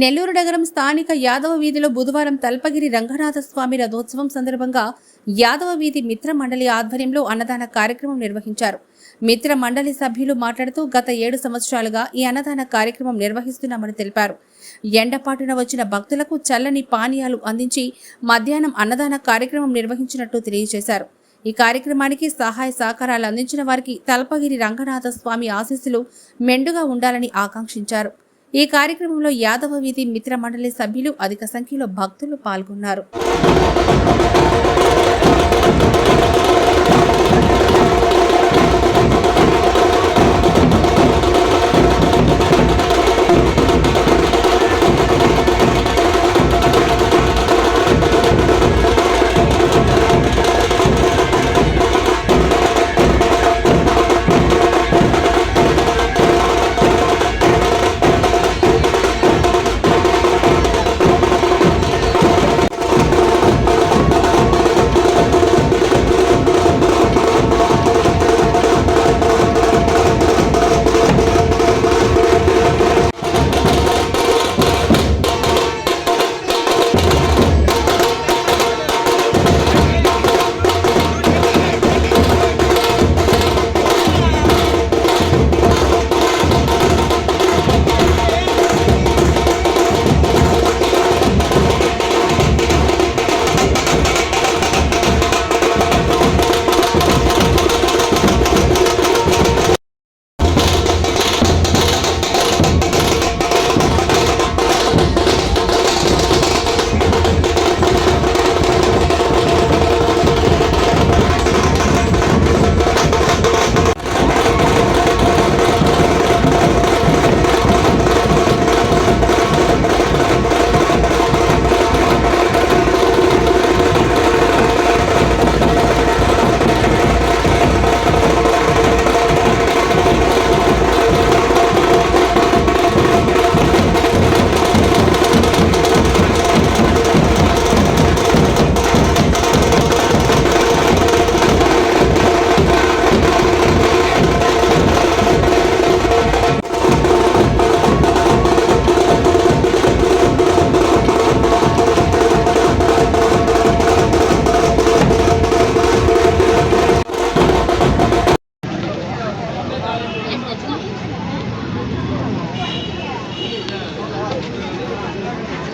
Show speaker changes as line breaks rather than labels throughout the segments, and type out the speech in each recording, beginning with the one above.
నెల్లూరు నగరం స్థానిక యాదవ వీధిలో బుధవారం తల్పగిరి రంగనాథస్వామి రథోత్సవం సందర్భంగా యాదవ వీధి మిత్ర మండలి ఆధ్వర్యంలో అన్నదాన కార్యక్రమం నిర్వహించారు. మిత్ర మండలి సభ్యులు మాట్లాడుతూ గత ఏడు సంవత్సరాలుగా ఈ అన్నదాన కార్యక్రమం నిర్వహిస్తున్నామని తెలిపారు. ఎండపాటున వచ్చిన భక్తులకు చల్లని పానీయాలు అందించి మధ్యాహ్నం అన్నదాన కార్యక్రమం నిర్వహించినట్టు తెలియజేశారు. ఈ కార్యక్రమానికి సహాయ సహకారాలు అందించిన వారికి తలపగిరి రంగనాథ స్వామి ఆశీస్సులు మెండుగా ఉండాలని ఆకాంక్షించారు. ఈ కార్యక్రమంలో యాదవ వీధి మిత్ర మండలి సభ్యులు అధిక సంఖ్యలో భక్తులు పాల్గొన్నారు.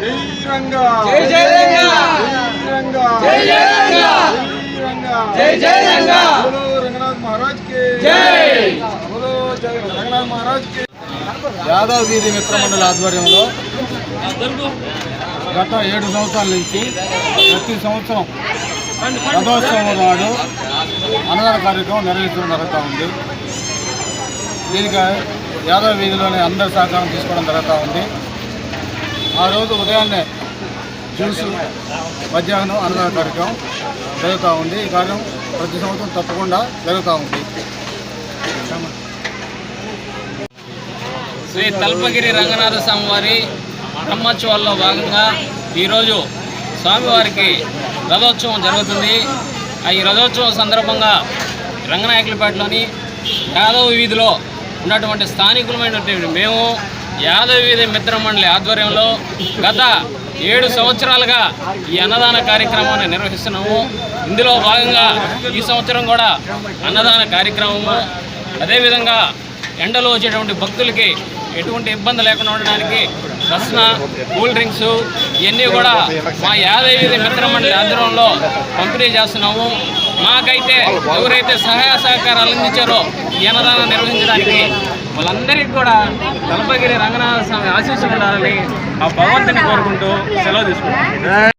జై రంగా
జై జై రంగా
జై రంగా
జై జై రంగా
జై రంగా
జై జై రంగా
బోలో రంగనాథ్ మహారాజ్కి.
జై.
బోలో జై రంగనాథ్ మహారాజ్కి. యాదవ్ వీధి మిత్ర మండలి ఆధ్వర్యంలో గత ఏడు సంవత్సరాల నుంచి ప్రతి సంవత్సరం రథోత్సవం నాడు అన్నదాన కార్యక్రమం నిర్వహించడం జరుగుతూ ఉంది. దీనికి యాదవ్ వీధిలోని అందరి సహకారం తీసుకోవడం జరుగుతూ ఉంది. ఆ రోజు ఉదయాన్నే జ్యూస్ మధ్యాహ్నం అన్నదాన కార్యక్రమం జరుగుతూ ఉంది. ఈ కార్యం ప్రతి సంవత్సరం తప్పకుండా జరుగుతూ ఉంది.
శ్రీ తల్పగిరి రంగనాథ స్వామి వారి బ్రహ్మోత్సవాల్లో భాగంగా ఈరోజు స్వామివారికి రథోత్సవం జరుగుతుంది. ఆ ఈ రథోత్సవం సందర్భంగా రంగనాయకులపేటలోని యాదవ వీధిలో ఉన్నటువంటి స్థానికులమైనటువంటి మేము యాదవ వీధి మిత్ర మండలి ఆధ్వర్యంలో గత ఏడు సంవత్సరాలుగా ఈ అన్నదాన కార్యక్రమాన్ని నిర్వహిస్తున్నాము. ఇందులో భాగంగా ఈ సంవత్సరం కూడా అన్నదాన కార్యక్రమము. అదేవిధంగా ఎండలో వచ్చేటువంటి భక్తులకి ఎటువంటి ఇబ్బంది లేకుండా ఉండడానికి రసన కూల్ డ్రింక్స్ ఇవన్నీ కూడా మా యాదవి మిత్ర మండలి ఆధ్వర్యంలో పంపిణీ చేస్తున్నాము. మాకైతే ఎవరైతే సహాయ సహకారాలు అందించారో ఈ అన్నదానం నిర్వహించడానికి వాళ్ళందరికీ కూడా తలపగిరి రంగనాథ స్వామి ఆశీస్సులు ఉండాలని ఆ భగవంతుని కోరుకుంటూ సెలవు తీసుకుంటాం